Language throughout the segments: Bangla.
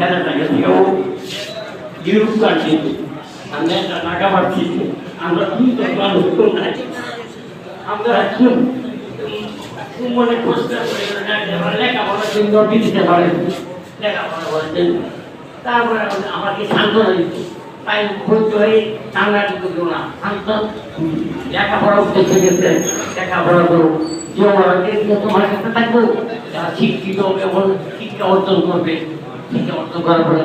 একটা আমরা মনে জন্য তারপরে আমাকে না। শান্ত। লেখাপড়া উদ্দেশ্যে গেছে। লেখাপড়া করো যে তোমার কাছে থাকব যারা শিক্ষিত এবং শিক্ষা অর্জন করবে। করে।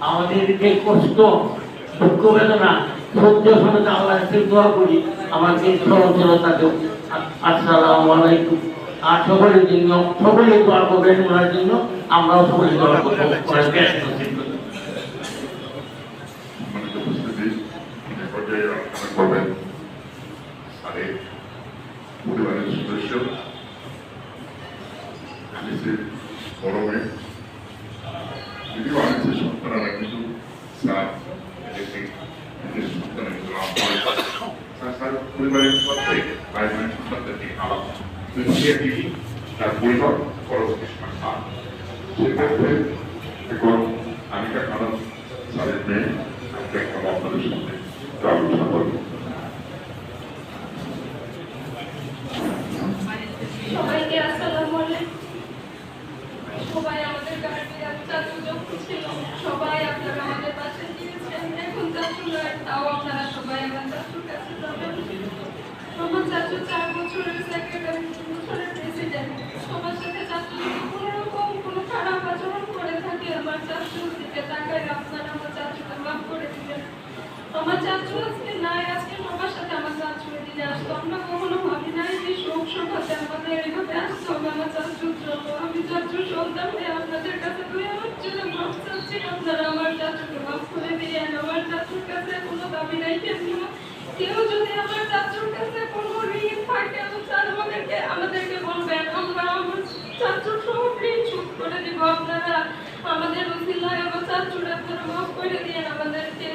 আমার কষ্ট, দুঃখ, বেদনা, সহ্য সময় আল্লাহ দোয়া করি। আমাকে সহনশীলতা দেব আসসালামু আলাইকুম। আর সকলের জন্য সকলে দোয়া করবেন ওনার জন্য। আমরাও সকলে দোয়া করব। সদস্য আনিসের বড় মেয়ে, যদিও আনিসের সন্তানরা কিন্তু স্যার নিজের সন্তানের কিন্তু স্যার পরিবারের প্রত্যেক ভাই বোনের সন্তানদেরকে আলাদা। কিন্তু সে একটি তার পরিবার পরবর্তী সময় স্যার। সেক্ষেত্রে এখন আনিকা খানম স্যারের মেয়ে একটা একটা আপনাদের সামনে একটু আলোচনা করব সবাইকে আসসালামু আলাইকুম সবাই আমাদের চাচু ছিল। সবাই আপনারা আমাদের পাশে দিয়েছেন। এখন চাচু তাও আপনারা সবাই আমার চাচুর কাছে যাবেন। আমার চাচু চার বছরের সেক্রেটারি সবার সাথে চাচু যদি কোনো খারাপ আচরণ করে থাকে, আমার চাচুর দিকে তাকায়, আপনারা আমার চাচুকে মাফ করে দিবেন। আমার চাচু আজকে নাই, আজকে সবার সাথে আমাদের কেউ যদি আমার চাচুর কাছে কোনো থাকে আমাদেরকে আমাদেরকে বলবেন আমরা আমার শোধ করে দিব আপনারা আমাদের উসিলায় আমার চাচুরা আপনারা মাফ করে দিয়ে আমাদেরকে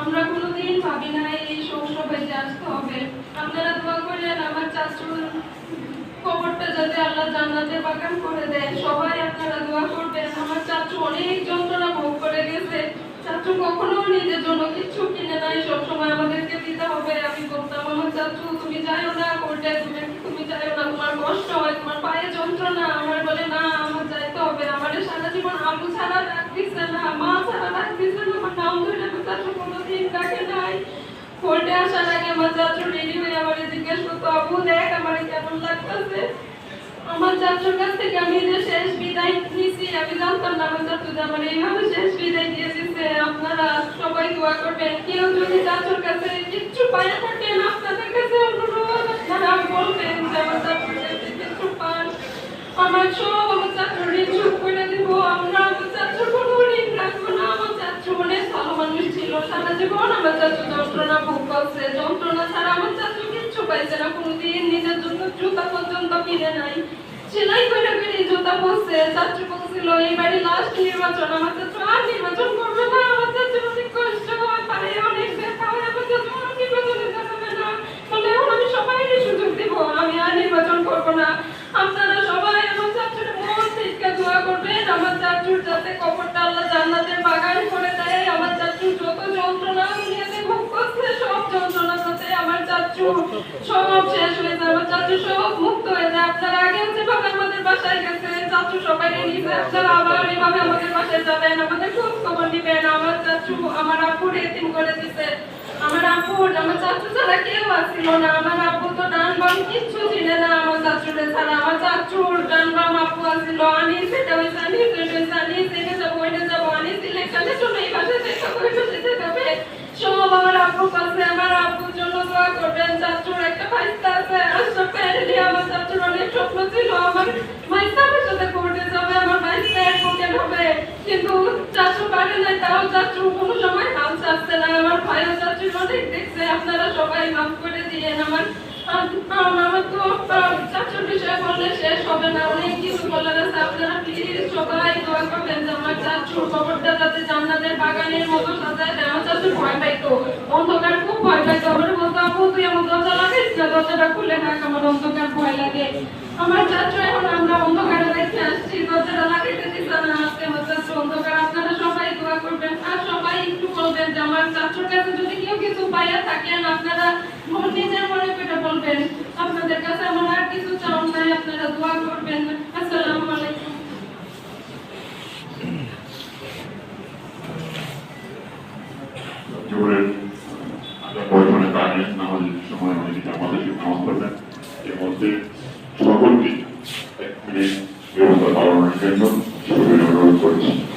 আমরা কোনোদিন ভাবি না, এই সৌসভায় যে আসতে হবে। আপনারা দোয়া করেন, আমার চাচুর কবরটা যাতে আল্লাহ জান্নাতের বাগান করে দেয়। সবাই আপনারা দোয়া করবেন। আমার চাচু অনেক যন্ত্রণা ভোগ করে গেছে। চাচু কখনো নিজের জন্য কিছু কিনে নাই। সবসময় আমাদেরকে দিতে হবে, আমি বলতাম আমার চাচু, তুমি যাইও না কোর্টে তুমি তুমি যাইও না। তোমার কষ্ট হয়, তোমার পায়ে যন্ত্রণা। আমার বলে, না আমার যাইতে হবে আমার সারা জীবন আবু ছাড়া ডাক দিচ্ছে না মা ছাড়া ডাক দিচ্ছে না আমার নাম ধরে আমার চাচু কোনোদিন ডাকে নাই আসার আগে আমার চাচু রেডি হয়ে আমার জিজ্ঞেস করতো আবু দেখ আমার কেমন লাগতেছে? আমার চাচুর কাছ থেকে আমি যে শেষ বিদায় নিছি, আমি জানতাম না আমার যে আমার এইভাবে শেষ বিদায় দিয়ে আপনারা সবাই দোয়া করবেন, কেউ যদি চাচুর কাছে কিচ্ছু পায় থাকেন, আপনাদের কাছে অনুরোধ। আপনারা বলবেন যে আমার চাচুর কাছে পান। আমার সব জীবন আমার চাচু যন্ত্রণা ভোগ করছে, যন্ত্রণা ছাড়া আমার চাচু কিচ্ছু পাইছে না, কোনোদিন নিজের জন্য জুতা পর্যন্ত কিনে নাই। সেলাই করে করে জুতা পরছে, চাচু বলছিল এই বাড়ি লাস্ট নির্বাচন আমার চাচু আর নির্বাচন করবে না আমার চাচুর অনেক কষ্ট হয় পায়ে অনেক ব্যথা হয় আমার চাচু আর নির্বাচনে যাবে না বলে এখন আমি সবাইকে সুযোগ দিব আমি আর নির্বাচন করব না আপনারা সবাই আমার চাচুর মন থেকে দোয়া করবেন আমার চাচুর যাতে কবরটা আল্লাহ জান্নাতের বাগান করে দেয় আমার চাচুর যত যন্ত্রণা দুনিয়াতে ভোগ করছে সব যন্ত্রণা যাতে আমার চাচু সব শেষ হয়ে চাচু সব মুক্ত হয়ে যায় আপনারা আগে যেভাবে আমাদের বাসায় গেছে। চাচু সবাই নিবে আপনারা আবার এভাবে আমাদের বাসায় যাবেন আমাদের খোঁজ খবর নিবেন আমার চাচু, আমার আব্বুর এতিম করে দিছে। আমার আব্বুর আমার চাচু ছাড়া কেউ আসছিল না। আমার আব্বু তো ডান বাম কিচ্ছু চিনে না আমার চাচুরে ছাড়া। আমার চাচুর ডান বাম আব্বু আসছিল আনি সেটা হয়েছে আনি সেটা আনি সেটা যাব ওইটা যাব। আনি সিলেকশনে চলে এই পাশে দেখা ওই পাশে দেখাবে সব আমার আব্বুর কাছে, আমার চাচুর একটা ভাইস্তা আছে, আশরাফ প্যারেলি আমার চাচুর অনেক স্বপ্ন ছিল। আমার ভাইস্তা সাথে কোর্টে যাবে, আমার ভাইস্তা অ্যাডভোকেট হবে। কিন্তু চাচু পারে না তাও চাচু কোনো সময় হাল ছাড়ছে না। আমার ভাইও চাচুর অনেক দেখছে, আপনারা সবাই মাফ করে দিয়েন। আমার আমার তো খবরটা যাতে বাগানের মতো সাজায় দেওয়া চাচুর ভয় পাইতো অন্ধকার খুব দরজাটা খুলে রাখ আমার অন্ধকার ভয় লাগে। আমার চাচু এখন আমরা অন্ধকারে রেখে আসছি। দরজাটা লাগাইতে দিচ্ছে না, আজকে আমার চাচু অন্ধকার। আপনারা সবাই দোয়া করবেন। আর সবাই একটু বলবেন যে, আমার চাচুর কাছে যদি কেউ কিছু পাইয়া থাকেন আপনারা নিজের মনে পেটে বলবেন, আপনাদের কাছে আমার আর কিছু চাও নাই, আপনারা দোয়া করবেন। আসসালামু আলাইকুম। জোরের বর্তমানে তাকে আমাদের সময় আমাদের আমাদেরকে ক্ষমা করবেন এর মধ্যে সকলকে এক মিনিট ব্যবস্থা পালনের জন্য সবাই অনুরোধ করছি Thank